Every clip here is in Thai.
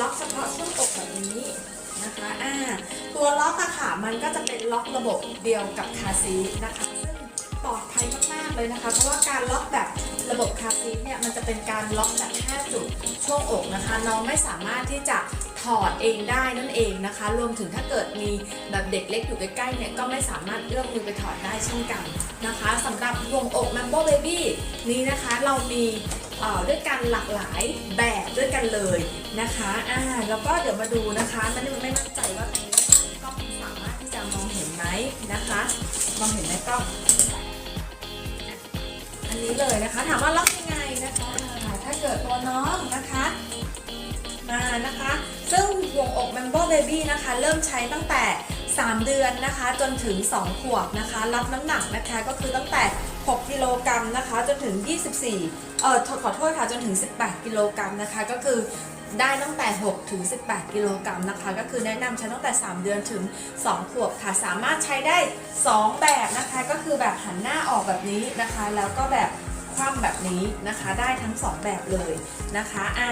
ล็อกเฉพาะช่วงอกแบบนี้นะคะอ่าตัวล็อกอะค่ะมันก็จะเป็นล็อกระบบเดียวกับคาซีนะคะซึ่งปลอดภัยมากๆเลยนะคะ เพราะว่าการล็อกแบบระบบคาซีเนี่ยมันจะเป็นการล็อกแบบ5จุดช่วงอกนะคะ น้องไม่สามารถที่จะถอดเองได้นั่นเองนะคะ รวมถึงถ้าเกิดมีแบบเด็กเล็กอยู่ใกล้ๆเนี่ยก็ไม่สามารถเอื้อมมือไปถอดได้เช่นกันนะคะสำหรับวงอก Mambo Baby นี้นะคะเรามี ด้วยกันหลากหลายแบบด้วยกันเลยนะคะอ่าแล้วก็เดี๋ยวมาดูนะคะมันไม่มั่นใจว่าตรงนี้กล้องสามารถที่จะมองเห็นไหมนะคะ มองเห็นไหมกล้องอันนี้เลยนะคะ ถามว่าล็อกยังไงนะคะ ถ้าเกิดตัวน้อง Mambo Baby นะคะ เริ่มใช้ตั้งแต่ 3 เดือนนะคะ จนถึง 2 ขวบนะคะ รับน้ำหนักนะคะก็คือตั้งแต่ 6 กิโลกรัมนะคะ จนถึง 24 เอ่อขอโทษค่ะ จนถึง 18 กิโลกรัมนะคะ ก็คือได้ตั้งแต่ 6 ถึง 18 กิโลกรัมนะคะ ก็คือแนะนำใช้ตั้งแต่ 3 เดือนถึง 2 ขวบค่ะ สามารถใช้ได้ 2 แบบนะคะ ก็คือแบบหันหน้าออกแบบนี้นะคะ แล้วก็แบบ คว่ำแบบนี้นะคะ ได้ทั้ง 2 แบบเลยนะคะอ่า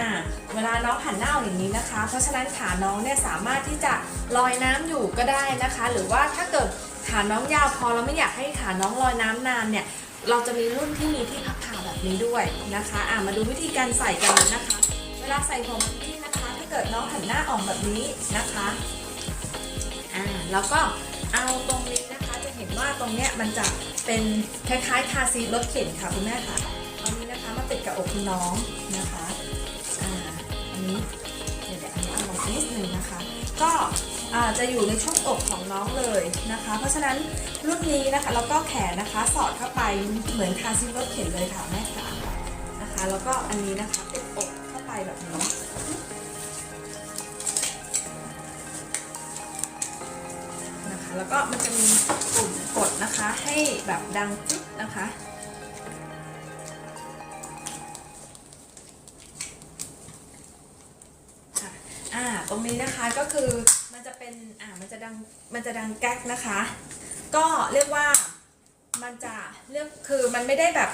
เวลาน้องหันหน้าอย่างนี้นะคะ เพราะฉะนั้นขาน้องเนี่ยสามารถที่จะลอยน้ำอยู่ก็ได้นะคะ หรือว่าถ้าเกิดขาน้องยาวพอเราไม่อยากให้ขาน้องลอยน้ำนานเนี่ยเราจะมีรุ่นที่มีที่พักขาแบบนี้ด้วยนะคะอ่ามาดูวิธีการใส่กันนะคะ เวลาใส่หัวมันที่นะคะ ถ้าเกิดน้องหันหน้าออกแบบนี้นะคะอ่าแล้วก็เอาตรงนี้นะคะจะเห็นว่าตรงเนี้ยมันจะ เป็นคล้ายๆคาร์ซีรถเข็นค่ะคุณแม่ค่ะอานี้นะคะมาติดกับอกคุณน้องนะคะอ่าอันนี้เดี๋ยวเดี๋ยวอันนี้เอาลงนิดนึงนะคะ ก็อ่าจะอยู่ในช่วงอกของน้องเลยนะคะ เพราะฉะนั้นรุ่นนี้นะคะแล้วก็แขนนะคะสอดเข้าไปเหมือนคาร์ซีรถเข็นเลยค่ะแม่ค่ะนะคะ แล้วก็อันนี้นะคะติดอกเข้าไปแบบนี้นะคะแล้วก็มันจะมี ให้แบบดังปึ๊บนะคะค่ะอ่า ตรงนี้นะคะก็คือมันจะเป็น อ่า มันจะดัง มันจะดังแก๊กนะคะ ก็เรียกว่ามันจะเรียกคือมันไม่ได้แบบ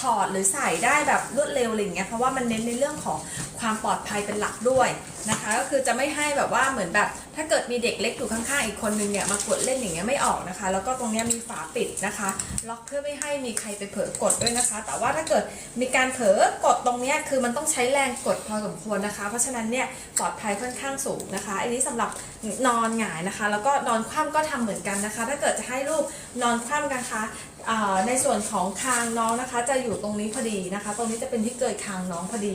ถอดหรือใส่ได้แบบรวดเร็วอะไรเงี้ย เพราะว่ามันเน้นในเรื่องของความปลอดภัยเป็นหลักด้วย นะคะก็คือจะไม่ให้แบบว่าเหมือนแบบ ถ้าเกิดมีเด็กเล็กอยู่ข้างๆอีกคนนึงเนี่ยมากดเล่นอย่างเงี้ยไม่ออกนะคะ แล้วก็ตรงเนี้ยมีฝาปิดนะคะ ล็อกเพื่อไม่ให้มีใครไปเผลอกดด้วยนะคะ แต่ว่าถ้าเกิดมีการเผลอกดตรงเนี้ยคือมันต้องใช้แรงกดพอสมควรนะคะ เพราะฉะนั้นเนี่ยปลอดภัยค่อนข้างสูงนะคะ อันนี้สำหรับนอนหงายนะคะ แล้วก็นอนคว่ำก็ทำเหมือนกันนะคะ ถ้าเกิดจะให้ลูกนอนคว่ำนะคะในส่วนของคางน้องนะคะ จะอยู่ตรงนี้พอดีนะคะ ตรงนี้จะเป็นที่เกิดคางน้องพอดี